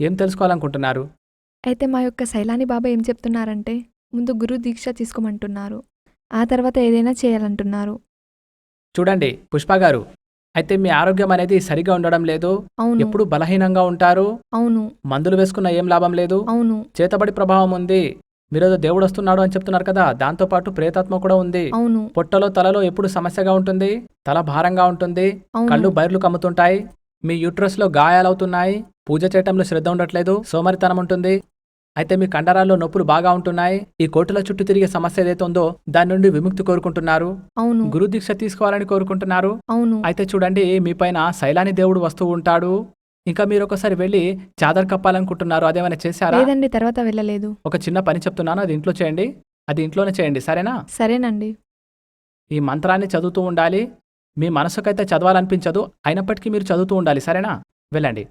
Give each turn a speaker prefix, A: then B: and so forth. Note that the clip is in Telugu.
A: ఏం తెలుసుకోవాలనుకుంటున్నారు?
B: అయితే మా యొక్క శైలాని బాబా ఏం చెప్తున్నారంటే ముందు గురు దీక్ష తీసుకోమంటున్నారు. ఆ తర్వాత ఏదైనా చేయాలంటున్నారు.
A: చూడండి పుష్ప గారు అయితే మీ ఆరోగ్యం అనేది సరిగా ఉండడం లేదు.
B: అవును.
A: ఎప్పుడు బలహీనంగా ఉంటారు.
B: అవును.
A: మందులు వేసుకున్న ఏం లాభం లేదు.
B: అవును.
A: చేతబడి ప్రభావం ఉంది. మీరేదో దేవుడు వస్తున్నాడు అని చెప్తున్నారు కదా దాంతోపాటు ప్రేతాత్మ కూడా ఉంది.
B: అవును.
A: పొట్టలో తలలో ఎప్పుడు సమస్యగా ఉంటుంది. తల భారంగా ఉంటుంది. కళ్ళు బైర్లు కమ్ముతుంటాయి. మీ యూట్రస్లో గాయాలవుతున్నాయి పూజ చేయటంలో శ్రద్ధ ఉండట్లేదు సోమరితనం ఉంటుంది అయితే మీ కండరాల్లో నొప్పులు బాగా ఉంటున్నాయి ఈ కోటుల చుట్టూ తిరిగే సమస్య ఏదైతే ఉందో దాని నుండి విముక్తి కోరుకుంటున్నారు.
B: అవును.
A: గురు దీక్ష తీసుకోవాలని కోరుకుంటున్నారు.
B: అవును.
A: అయితే చూడండి మీ పైన శైలాని దేవుడు వస్తూ ఉంటాడు. ఇంకా మీరు ఒకసారి వెళ్ళి చాదర్ కప్పాలనుకుంటున్నారు అదేమైనా చేశారా?
B: లేదండి తర్వాత వెళ్ళలేదు.
A: ఒక చిన్న పని చెప్తున్నాను అది ఇంట్లో చేయండి. అది ఇంట్లోనే చేయండి సరేనా?
B: సరేనండి.
A: ఈ మంత్రాన్ని చదువుతూ ఉండాలి. మీ మనసుకైతే చదవాలనిపించదు అయినప్పటికీ మీరు చదువుతూ ఉండాలి. సరేనా? వెళ్ళండి.